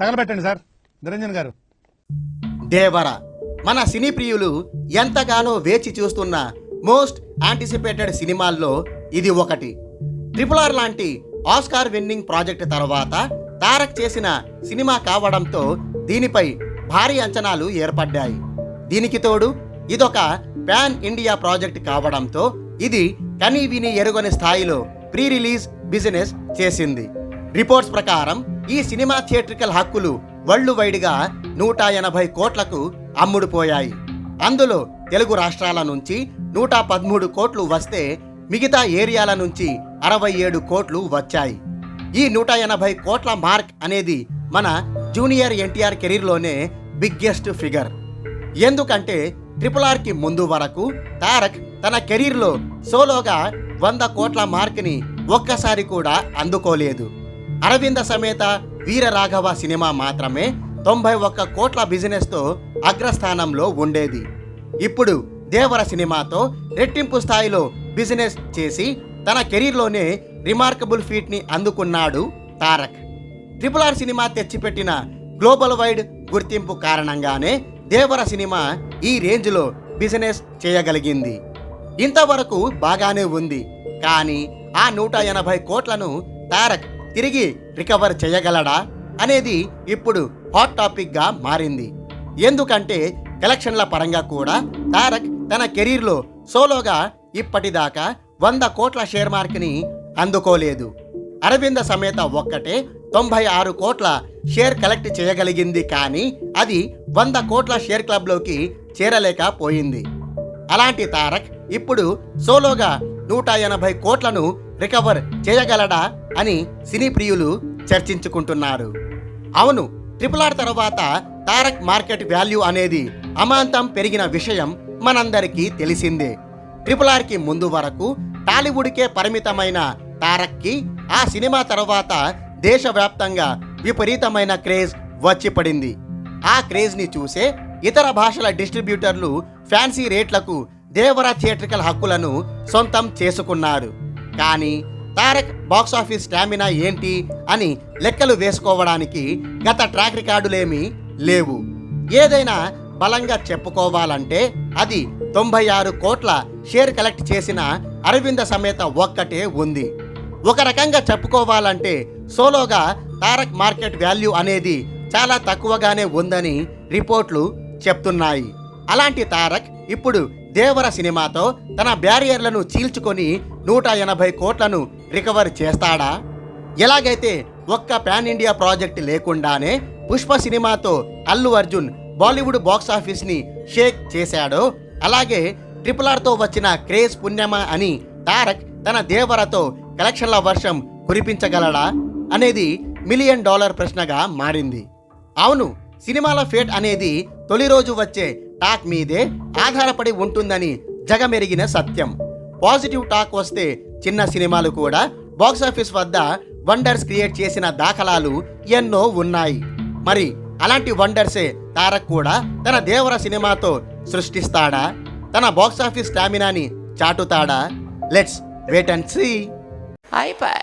తగలబెట్టండి sir. Niranjan గారు. దేవర మన సినీ ప్రియులు ఎంతగానో వేచి చూస్తున్న మోస్ట్ యాంటిసిపేటెడ్ సినిమాల్లో ఇది ఒకటి. ట్రిపుల్ ఆర్ లాంటి ఆస్కార్ విన్నింగ్ ప్రాజెక్ట్ తర్వాత తారక్ చేసిన సినిమా కావడంతో దీనిపై భారీ అంచనాలు ఏర్పడ్డాయి. దీనికి తోడు ఇదొక పాన్ ఇండియా ప్రాజెక్ట్ కావడంతో ఇది కనీ విని ఎరుగని స్థాయిలో ప్రీ రిలీజ్ బిజినెస్ చేసింది. రిపోర్ట్స్ ప్రకారం ఈ సినిమా థియేట్రికల్ హక్కులు వరల్డ్ వైడ్గా నూట ఎనభై కోట్లకు అమ్ముడుపోయాయి. అందులో తెలుగు రాష్ట్రాల నుంచి నూట పదమూడు కోట్లు వస్తే మిగతా ఏరియాల నుంచి అరవై ఏడు కోట్లు వచ్చాయి. ఈ నూట ఎనభై కోట్ల మార్క్ అనేది మన జూనియర్ ఎన్టీఆర్ కెరీర్లోనే బిగ్గెస్ట్ ఫిగర్. ఎందుకంటే ట్రిపుల్ ఆర్కి ముందు వరకు తారక్ తన కెరీర్లో సోలోగా వంద కోట్ల మార్క్ని ఒక్కసారి కూడా అందుకోలేదు. అరవింద సమేత వీర రాఘవ సినిమా మాత్రమే తొంభై ఒక్క కోట్ల బిజినెస్తో అగ్రస్థానంలో ఉండేది. ఇప్పుడు దేవర సినిమాతో రెట్టింపు స్థాయిలో బిజినెస్ చేసి తన కెరీర్లోనే రిమార్కబుల్ ఫీట్ని అందుకున్నాడు తారక్. ట్రిపుల్ ఆర్ సినిమా తెచ్చిపెట్టిన గ్లోబల్ వైడ్ గుర్తింపు కారణంగానే దేవర సినిమా ఈ రేంజ్లో బిజినెస్ చేయగలిగింది. ఇంతవరకు బాగానే ఉంది. కానీ ఆ నూట ఎనభై కోట్లను తారక్ తిరిగి రికవర్ చేయగలడా అనేది ఇప్పుడు హాట్ టాపిక్గా మారింది. ఎందుకంటే కలెక్షన్ల పరంగా కూడా తారక్ తన కెరీర్లో సోలోగా ఇప్పటిదాకా వంద కోట్ల షేర్ మార్క్ని అందుకోలేదు. అరవింద సమేత ఒక్కటే తొంభై ఆరు కోట్ల షేర్ కలెక్ట్ చేయగలిగింది కానీ అది వంద కోట్ల షేర్ క్లబ్లోకి చేరలేకపోయింది అలాంటి తారక్ ఇప్పుడు సోలోగా నూట ఎనభై కోట్లను రికవర్ చేయగలడా అని సినీ ప్రియులు చర్చించుకుంటున్నారు. అవును ట్రిపుల్ ఆర్ తర్వాత తారక్ మార్కెట్ వాల్యూ అనేది అమాంతం పెరిగిన విషయం మనందరికీ తెలిసిందే. ట్రిపుల్ ఆర్కి ముందు వరకు టాలీవుడ్కే పరిమితమైన తారక్కి ఆ సినిమా తర్వాత దేశవ్యాప్తంగా విపరీతమైన క్రేజ్ వచ్చి పడింది ఆ క్రేజ్ని చూసే ఇతర భాషల డిస్ట్రిబ్యూటర్లు ఫ్యాన్సీ రేట్లకు దేవర థియేట్రికల్ హక్కులను సొంతం చేసుకున్నారు. కానీ తారక్ బాక్స్ ఆఫీస్ స్టామినా ఏంటి అని లెక్కలు వేసుకోవడానికి గత ట్రాక్ రికార్డులేమీ లేవు. ఏదైనా బలంగా చెప్పుకోవాలంటే అది తొంభై ఆరు కోట్ల షేర్ కలెక్ట్ చేసిన అరవింద సమేత ఒక్కటే ఉంది. ఒక రకంగా చెప్పుకోవాలంటే సోలోగా తారక్ మార్కెట్ వాల్యూ అనేది చాలా తక్కువగానే ఉందని రిపోర్ట్లు చెప్తున్నాయి. అలాంటి తారక్ ఇప్పుడు దేవర సినిమాతో తన బ్యారియర్లను చీల్చుకొని నూట ఎనభై కోట్లను రికవర్ చేస్తాడా? ఎలాగైతే ఒక్క పాన్ ఇండియా ప్రాజెక్ట్ లేకుండానే పుష్ప సినిమాతో అల్లు అర్జున్ బాలీవుడ్ బాక్స్ ఆఫీస్ని షేక్ చేశాడో అలాగే ట్రిపుల్ ఆర్తో వచ్చిన క్రేజ్ పుణ్యమా అని తారక్ తన దేవరతో కలెక్షన్ల వర్షం కురిపించగలడా అనేది మిలియన్ డాలర్ ప్రశ్నగా మారింది. అవును సినిమాల ఫేట్ అనేది తొలి రోజు వచ్చే టాక్ మీదే ఆధారపడి ఉంటుందని జగమెరిగిన సత్యం. పాజిటివ్ టాక్ వస్తే చిన్న సినిమాలు కూడా బాక్సాఫీస్ వద్ద వండర్స్ క్రియేట్ చేసిన దాఖలాలు ఎన్నో ఉన్నాయి. మరి అలాంటి వండర్సే తారక్ కూడా తన దేవర సినిమాతో సృష్టిస్తాడా? తన బాక్సాఫీస్ స్టామినాని చాటుతాడా? Let's wait and see. అయిపోయి